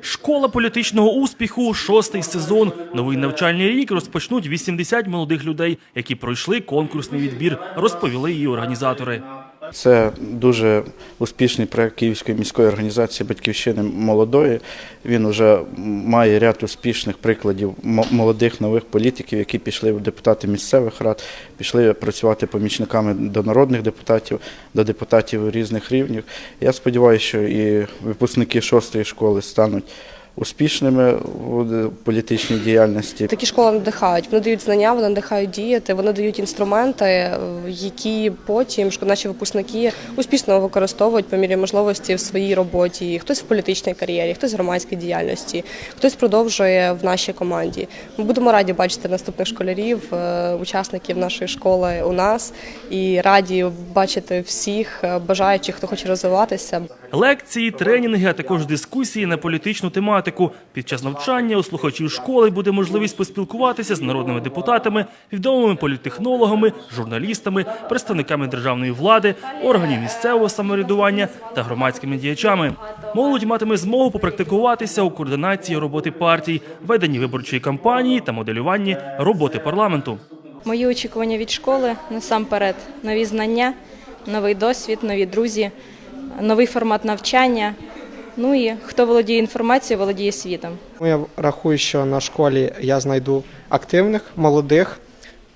Школа політичного успіху, шостий сезон. Новий навчальний рік розпочнуть 80 молодих людей, які пройшли конкурсний відбір, розповіли її організатори. Це дуже успішний проект Київської міської організації Батьківщини молодої. Він вже має ряд успішних прикладів молодих нових політиків, які пішли в депутати місцевих рад, пішли працювати помічниками до народних депутатів, до депутатів різних рівнів. Я сподіваюся, що і випускники шостої школи стануть успішними в політичній діяльності. Такі школи надихають, вони дають знання, вони надихають діяти, вони дають інструменти, е, які потім наші випускники успішно використовують по мірі можливості в своїй роботі. Хтось в політичній кар'єрі, хтось в громадській діяльності, хтось продовжує в нашій команді. Ми будемо раді бачити наступних школярів, е, учасників нашої школи у нас і раді бачити всіх е, бажаючих, хто хоче розвиватися. Лекції, тренінги, а також дискусії на політичну тематику. Під час навчання у слухачів школи буде можливість поспілкуватися з народними депутатами, відомими політтехнологами, журналістами, представниками державної влади, органів місцевого самоврядування та громадськими діячами. Молодь матиме змогу попрактикуватися у координації роботи партій, веденні виборчої кампанії та моделюванні роботи парламенту. Мої очікування від школи насамперед нові знання, новий досвід, нові друзі, новий формат навчання. Ну і хто володіє інформацією, володіє світом. Ну, Я рахую, що на школі я знайду активних, молодих,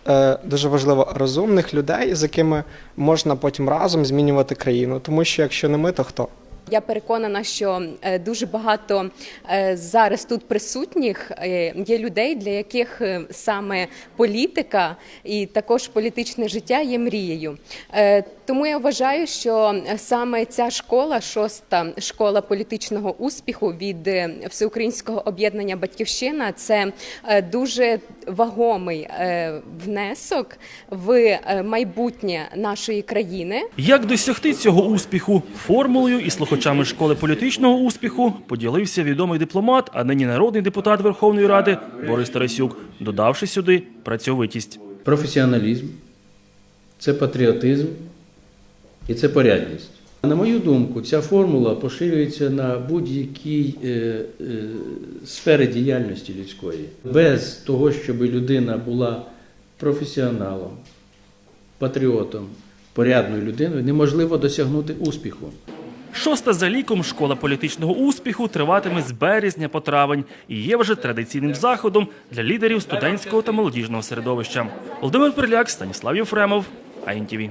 е, дуже важливо розумних людей, з якими можна потім разом змінювати країну. Тому що якщо не ми, то хто? Я переконана, що е, дуже багато е, зараз тут присутніх е, є людей, для яких саме політика і також політичне життя є мрією. Тому я вважаю, що саме ця школа, шоста школа політичного успіху від всеукраїнського об'єднання Батьківщина, це дуже вагомий внесок в майбутнє нашої країни. Як досягти цього успіху? Формулою і слухачами школи політичного успіху поділився відомий дипломат, а нині народний депутат Верховної Ради Борис Тарасюк, додавши сюди працьовитість. професіоналізм, це патріотизм і це порядність. На мою думку, ця формула поширюється на будь-якій е, е, сфері діяльності людської. Без того, щоб людина була професіоналом, патріотом, порядною людиною, неможливо досягнути успіху. Шоста за ліком школа політичного успіху триватиме з березня по травень і є вже традиційним заходом для лідерів студентського та молодіжного середовища. Володимир Перляк, Станіслав Єфремов, АІНТІВІ.